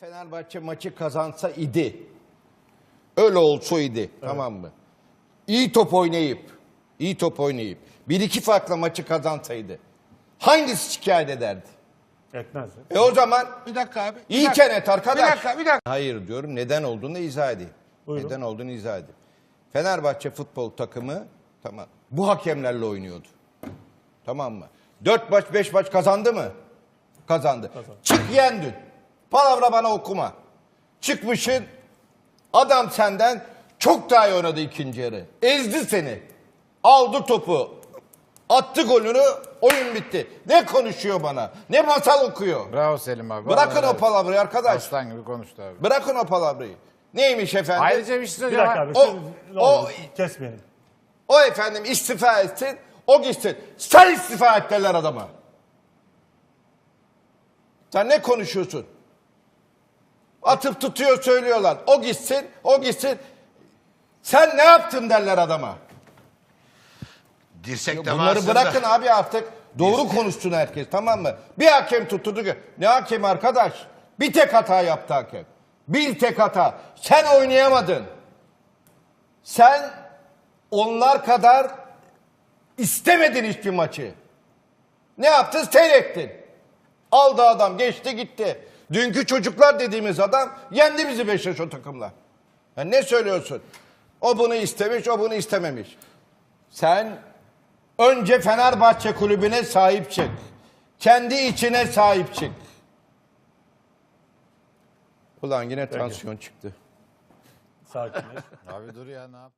Fenerbahçe maçı kazansa idi. Öyle olsaydı tamam mı? İyi top oynayıp, iyi top oynayıp bir iki farkla maçı kazansaydı hangisi şikayet ederdi? Etmez. E o zaman Bir dakika abi. bir iyi kenet arkadaş. Bir dakika, bir dakika. Hayır diyorum neden olduğunu izah edeyim. Buyurun. Neden olduğunu izah edeyim. Fenerbahçe futbol takımı tamam bu hakemlerle oynuyordu. Tamam mı? Dört maç beş maç kazandı mı? Kazandı. Çık yendin. Palavra bana okuma. Çıkmışın adam senden çok daha iyi oynadı ikinci yarı. Ezdi seni. Aldı topu. Attı golünü oyun bitti. Ne konuşuyor bana? Ne masal okuyor? Bravo Selim abi. Bırakın Vallahi o palavrayı arkadaş. Aslan gibi konuştu abi. Bırakın o palavrayı. Neymiş efendim? Ayrıca bir şey Bir söyleyeceğim. dakika abi. O- siz- ne o- olur, kesmeyelim. O efendim istifa etsin, o gitsin. Sen istifa et derler adama. Sen ne konuşuyorsun? Atıp tutuyor söylüyorlar. O gitsin, o gitsin. Sen ne yaptın derler adama. Dirsek Bunları temasında. bırakın abi artık. Doğru konuşsun herkes tamam mı? Bir hakem tutturdu ki. Ne hakem arkadaş? Bir tek hata yaptı hakem. Bir tek hata. Sen oynayamadın. Sen onlar kadar istemedin hiçbir maçı. Ne yaptın? Seyrettin. Aldı adam geçti gitti. Dünkü çocuklar dediğimiz adam yendi bizi Beşiktaş o takımla. Ya ne söylüyorsun? O bunu istemiş, o bunu istememiş. Sen önce Fenerbahçe kulübüne sahip çık. Kendi içine sahip çık. Ulan yine tansiyon çıktı. Sakinleş. Abi dur ya ne yap?